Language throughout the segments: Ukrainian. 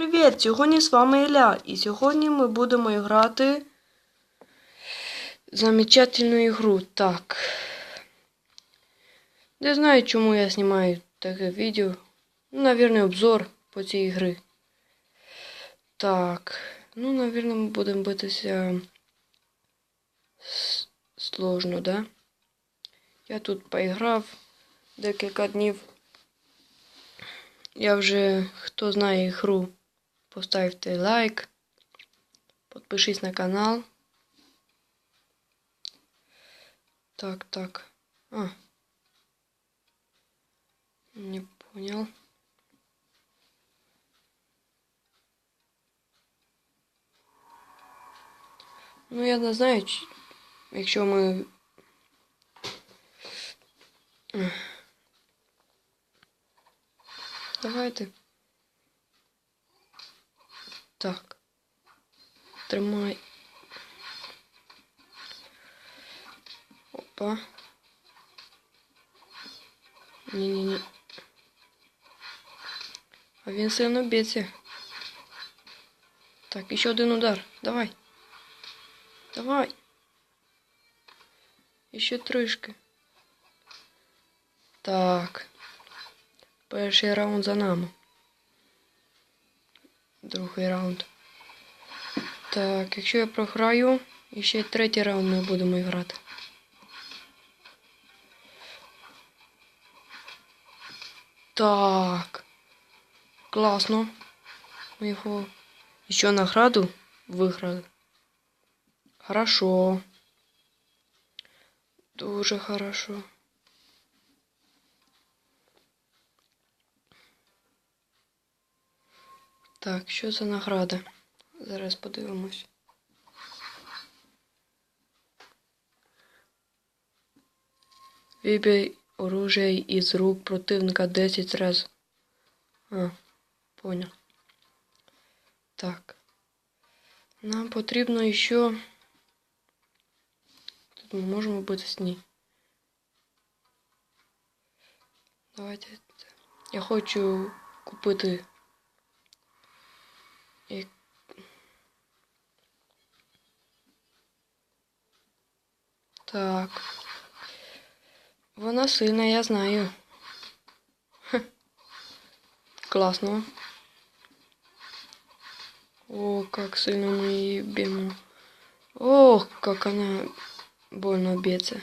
Привіт! Сьогодні з вами Ілля. І сьогодні ми будемо грати замечательну ігру. Так. Не знаю, чому я знімаю таке відео. Ну, наверное, обзор по цій ігри. Так. Ну, наверное, ми будемо битися сложно, да? Я тут поіграв декілька днів. Я вже, хто знає ігру, поставте лайк, підпишись на канал. Так, так. А. Не понял. Ну, я не якщо ми. Ех. Давайте. Так. Тримай. Опа. Ні-ні-ні. А він сильно б'ється. Так, ще один удар. Давай. Давай. Ще трішки. Так. Перший раунд за нами. Другий раунд. Так, якщо я програю, і ще третій раунд ми будемо грати. Так. Класно. Ми його ще награду виграли. Хорошо. Дуже хорошо. Так, що за награда? Зараз подивимось. Вибій оружие із рук противника 10 раз. А, понял. Так. Нам потрібно ще. Тут ми можемо битись ні. Давайте. Я хочу купити. І... Так. Вона сильна, я знаю. Хе. Класно. О, как сильно мы ее бьем. Ох, как она больно б'ється.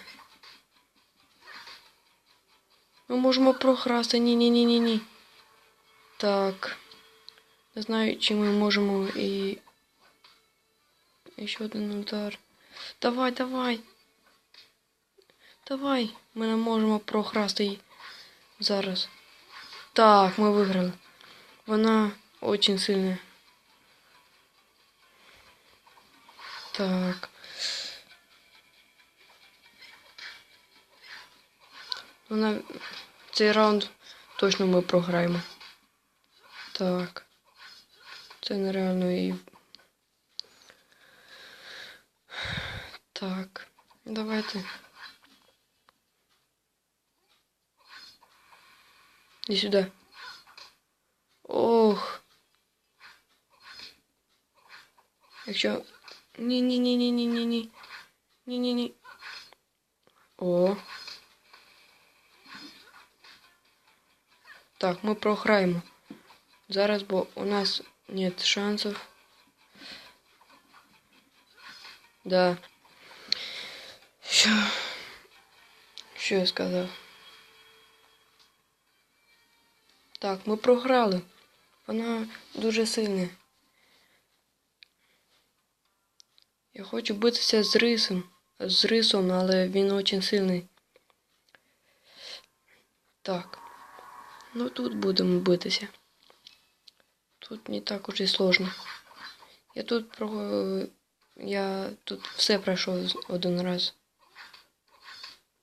Ми можемо програти. Ні-ні-ні-ні-ні. Так. Не знаю, чи ми можемо і. Ще один удар. Давай, давай. Давай. Ми не можемо програти її зараз. Так, ми виграли. Вона очень сильна. Так. Вона цей раунд точно ми програємо. Так. Це нереально і. Так. Давайте. Іди сюди. Ох. Якщо. Ні-ні-ні-ні-ні-ні-ні. Ні-ні-ні. О. Так, ми програємо. Зараз, бо у нас нет шансів. Да. Що? Що я сказав? Так, ми програли. Вона дуже сильна. Я хочу битися з рисом. З рисом, але він дуже сильний. Так. Ну тут будемо битися. Тут не так уже сложно. Я тут про. Я тут все пройшов один раз.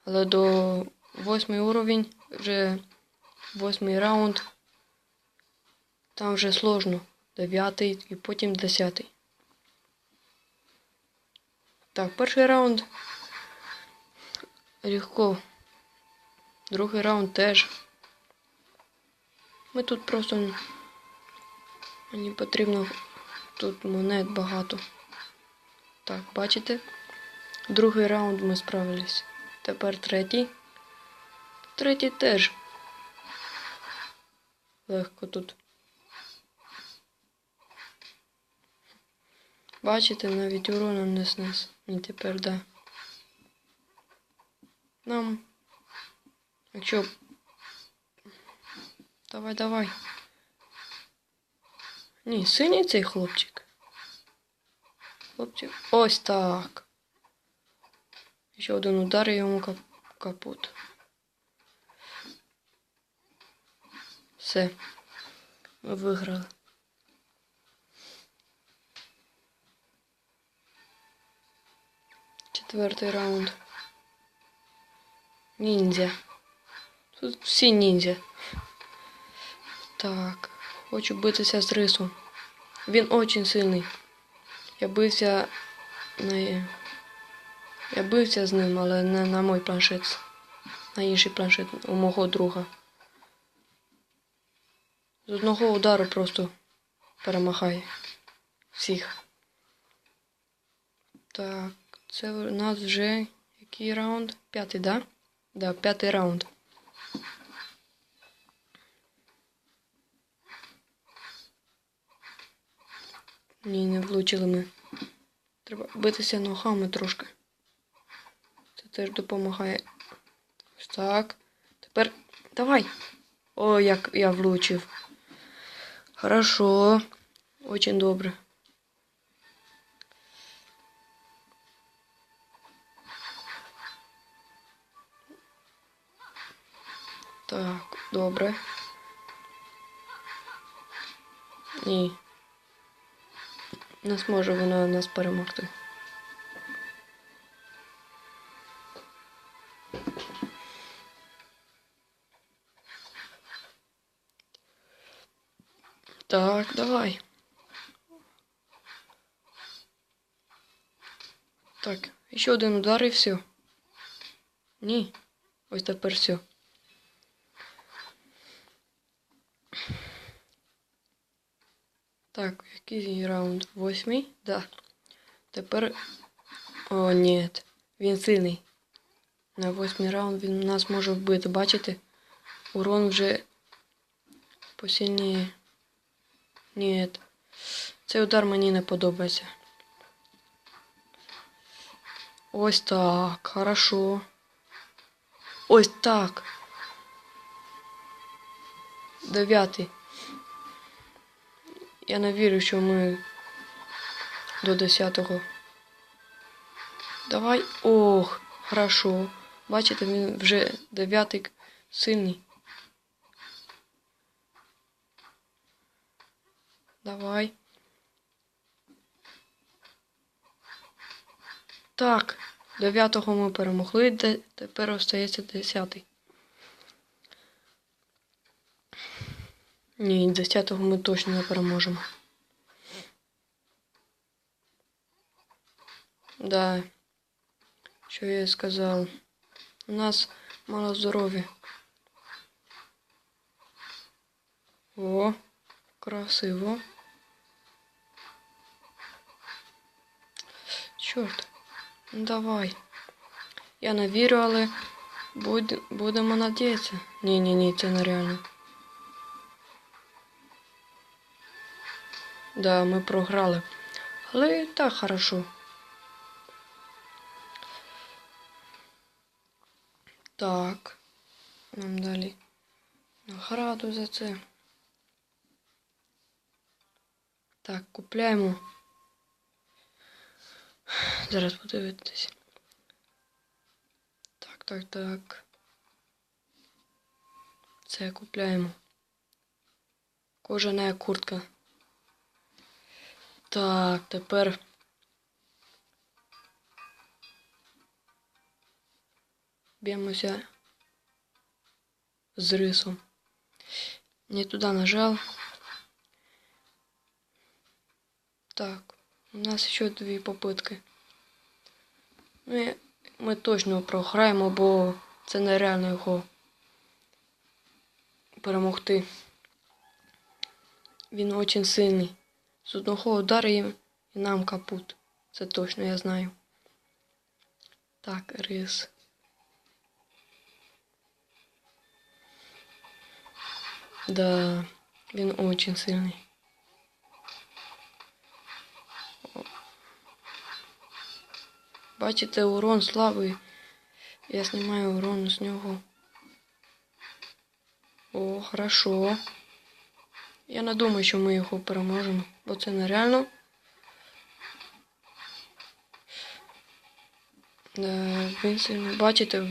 Але до восьмий уровень, вже восьмий раунд. Там вже сложно. Дев'ятий і потім десятий. Так, перший раунд. Легко. Другий раунд теж. Ми тут просто. Мені потрібно тут монет багато. Так, бачите? Другий раунд ми справились. Тепер третій. Третій теж. Легко тут. Бачите, навіть урона не снес. І тепер да. Нам. Якщо. Давай, давай. Ні, синій цей хлопчик. Хлопчик. Ось так. Ще один удар йому кап капут. Все. Ми виграли. Четвертий раунд. Ніндзя. Тут всі ніндзя. Так. Хочу битися з рисом. Він очень сильний. Я бився на. Я бився з ним, але не на мой планшет. На інший планшет у мого друга. З одного удару просто перемахає всіх. Так, це у нас вже який раунд? П'ятий, да? Да, п'ятий раунд. Ні, не влучили ми. Треба битися ногами трошки. Це теж допомагає. Ось так. Тепер давай. О, як я влучив. Хорошо. Очень добре. Так, добре. Ні. Не зможе вона нас перемогти. Так, давай. Так, ще один удар і все. Ні. Ось тепер все. Так, який раунд? Восьмий? Да. Тепер. О, ні. Він сильний. На восьмий раунд він нас може вбити. Бачите? Урон вже посильніє. Ні. Цей удар мені не подобається. Ось так. Хорошо. Ось так. Дев'ятий. Я не вірю, що ми до 10-го. Давай. Ох, хорошо. Бачите, він вже дев'ятий сильний. Давай. Так, дев'ятого ми перемогли, тепер остається десятий. Ні, десятого ми точно не переможемо. Да. Що я сказав? У нас мало здоров'я. О, красиво. Чорт. Ну давай. Я не вірю, але будемо надіятися. Ні, ні, ні, це нереально. Да, ми програли. Але так хорошо. Так. Нам далі награду за це. Так, купляємо. Зараз подивитися. Так, так, так. Це купляємо. Кожана куртка. Так, тепер. Б'ємося з рисом. Не туди нажав. Так, у нас ще дві попитки. Ми, ми точно програємо, бо це нереально його перемогти. Він очень сильний. З одного удару і і нам капут. Це точно я знаю. Так, рис. Да, він очень сильний. Бачите, урон слабий. Я знімаю урон з нього. О, хорошо. Я не думаю, що ми його переможемо, бо це нереально. Да, він сильно. Бачите,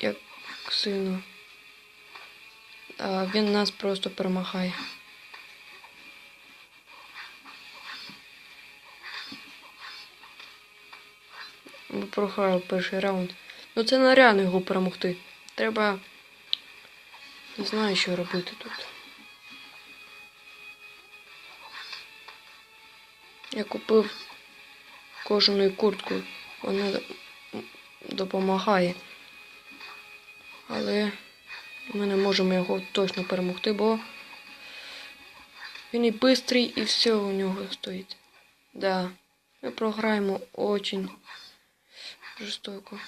як сильно. А він нас просто перемагає. Ми програли перший раунд. Ну це нереально його перемогти. Треба. Не знаю, що робити тут. Я купив кожану куртку. Вона допомагає. Але ми не можемо його точно перемогти, бо він і бистрий, і все у нього стоїть. Да, ми програємо очень жорстоко.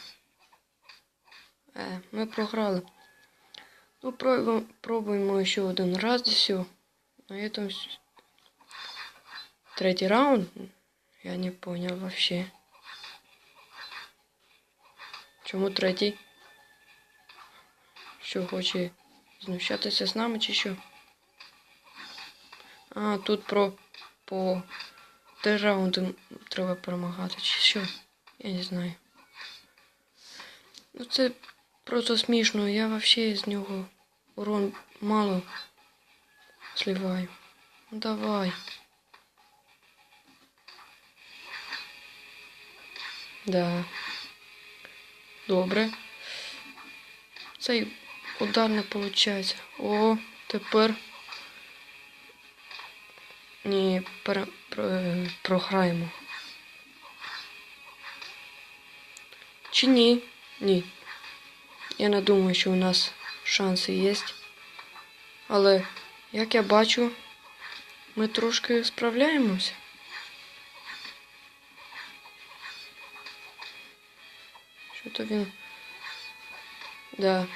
Е, ми програли. Ну, пробуємо, ще один раз і все. На этом вс- Третій раунд? Я не понял вообще. Чому третій? Що хоче знущатися з нами чи що? А, тут про по три раунди треба перемагати, чи що? Я не знаю. Ну це просто смішно. Я вообще з нього урон мало сливаю. Ну давай. Да. Добре. Цей удар не виходить. О, тепер. Ні, про, е, програємо. Чи ні? Ні. Я не думаю, що у нас шанси є. Але, як я бачу, ми трошки справляємося. То він. Да.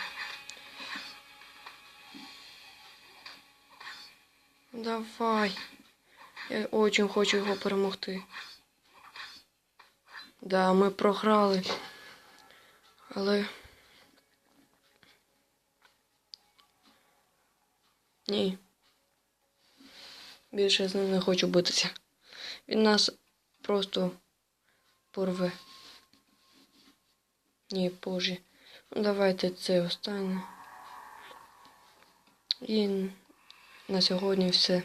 Давай. Я очень хочу його перемогти. Да, ми програли. Але. Ні. Більше з ним не хочу битися. Він нас просто порве. Ні, позже. Ну, давайте це останнє. І на сьогодні все.